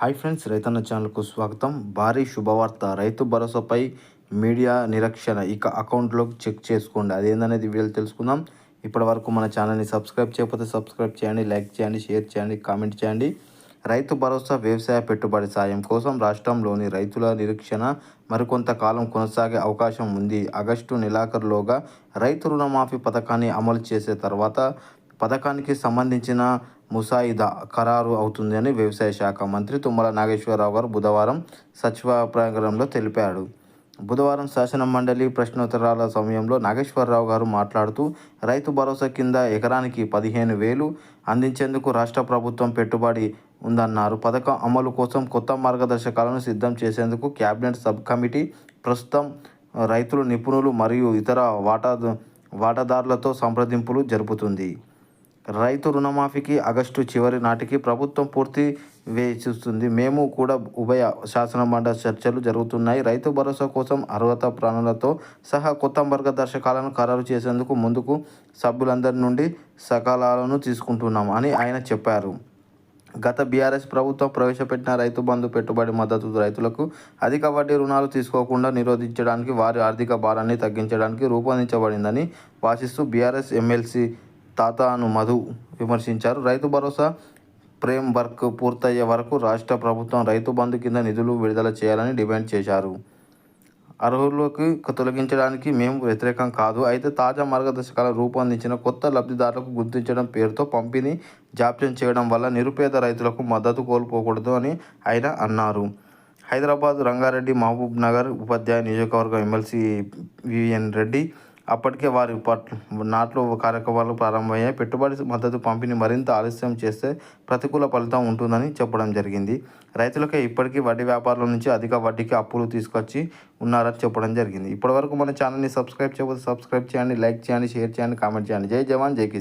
Hi friends రైతన్న ఛానల్కు స్వాగతం. భారీ శుభవార్త. రైతు భరోసాపై మీడియా నిరీక్షణ. ఇక అకౌంట్లోకి చెక్ చేసుకోండి. అదేందనేది వీళ్ళు తెలుసుకుందాం. ఇప్పటి వరకు మన ఛానల్ని సబ్స్క్రైబ్ చేయకపోతే సబ్స్క్రైబ్ చేయండి లైక్ చేయండి షేర్ చేయండి కామెంట్ చేయండి. రైతు భరోసా వ్యవసాయ పెట్టుబడి సాయం కోసం రాష్ట్రంలోని రైతుల నిరీక్షణ మరికొంతకాలం కొనసాగే అవకాశం ఉంది. ఆగస్టు నెలాఖరులోగా రైతు రుణమాఫీ పథకాన్ని అమలు చేసే తర్వాత పథకానికి సంబంధించిన ముసాయిదా ఖరారు అవుతుందని వ్యవసాయ శాఖ మంత్రి తుమ్మల నాగేశ్వరరావు గారు బుధవారం సచివాలయంలో తెలిపాడు బుధవారం శాసన మండలి ప్రశ్నోత్తరాల సమయంలో నాగేశ్వరరావు గారు మాట్లాడుతూ రైతు భరోసా కింద ఎకరానికి పదిహేను వేలు అందించేందుకు రాష్ట్ర ప్రభుత్వం పెట్టుబడి ఉందన్నారు. పథకం అమలు కోసం కొత్త మార్గదర్శకాలను సిద్ధం చేసేందుకు కేబినెట్ సబ్ కమిటీ ప్రస్తుతం రైతులు నిపుణులు మరియు ఇతర వాటా వాటాదారులతో సంప్రదింపులు జరుపుతుంది. రైతు రుణమాఫీకి ఆగస్టు చివరి నాటికి ప్రభుత్వం పూర్తి వేచిస్తుంది. మేము కూడా ఉభయ శాసన చర్చలు జరుగుతున్నాయి. రైతు భరోసా కోసం అర్హత ప్రాణులతో సహా కొత్త మార్గదర్శకాలను ఖరారు చేసేందుకు ముందుకు సభ్యులందరి నుండి సకాలాలను తీసుకుంటున్నాం అని ఆయన చెప్పారు. గత బీఆర్ఎస్ ప్రభుత్వం ప్రవేశపెట్టిన రైతు బంధు పెట్టుబడి మద్దతు రైతులకు అధిక వడ్డీ రుణాలు తీసుకోకుండా నిరోధించడానికి వారి ఆర్థిక భారాన్ని తగ్గించడానికి రూపొందించబడిందని వాసిస్తూ బీఆర్ఎస్ ఎమ్మెల్సీ తాతాను మధు విమర్శించారు. రైతు భరోసా ఫ్రేమ్ వర్క్ పూర్తయ్యే వరకు రాష్ట్ర ప్రభుత్వం రైతు బంధు కింద నిధులు విడుదల చేయాలని డిమాండ్ చేశారు. అర్హులకు తొలగించడానికి మేము వ్యతిరేకం కాదు. అయితే తాజా మార్గదర్శకాలను రూపొందించిన కొత్త లబ్ధిదారులకు గుర్తించడం పేరుతో పంపిణీ జాప్యం చేయడం వల్ల నిరుపేద రైతులకు మద్దతు కోల్పోకూడదు అని ఆయన అన్నారు. హైదరాబాద్ రంగారెడ్డి మహబూబ్ నగర్ ఉపాధ్యాయ నియోజకవర్గం ఎమ్మెల్సీ వివిఎన్ రెడ్డి అప్పటికే వారి పట్ల నాట్లు కార్యక్రమాలు ప్రారంభమయ్యాయి. పెట్టుబడి మద్దతు పంపిణీ మరింత ఆలస్యం చేస్తే ప్రతికూల ఫలితం ఉంటుందని చెప్పడం జరిగింది. రైతులకే ఇప్పటికీ వడ్డీ వ్యాపారుల నుంచి అధిక వడ్డీకి అప్పులు తీసుకొచ్చి ఉన్నారని చెప్పడం జరిగింది. ఇప్పటివరకు మన ఛానల్ని సబ్స్క్రైబ్ చేయకపోతే సబ్స్క్రైబ్ చేయండి లైక్ చేయండి షేర్ చేయండి కామెంట్ చేయండి. జై జవాన్ జై కిసాన్.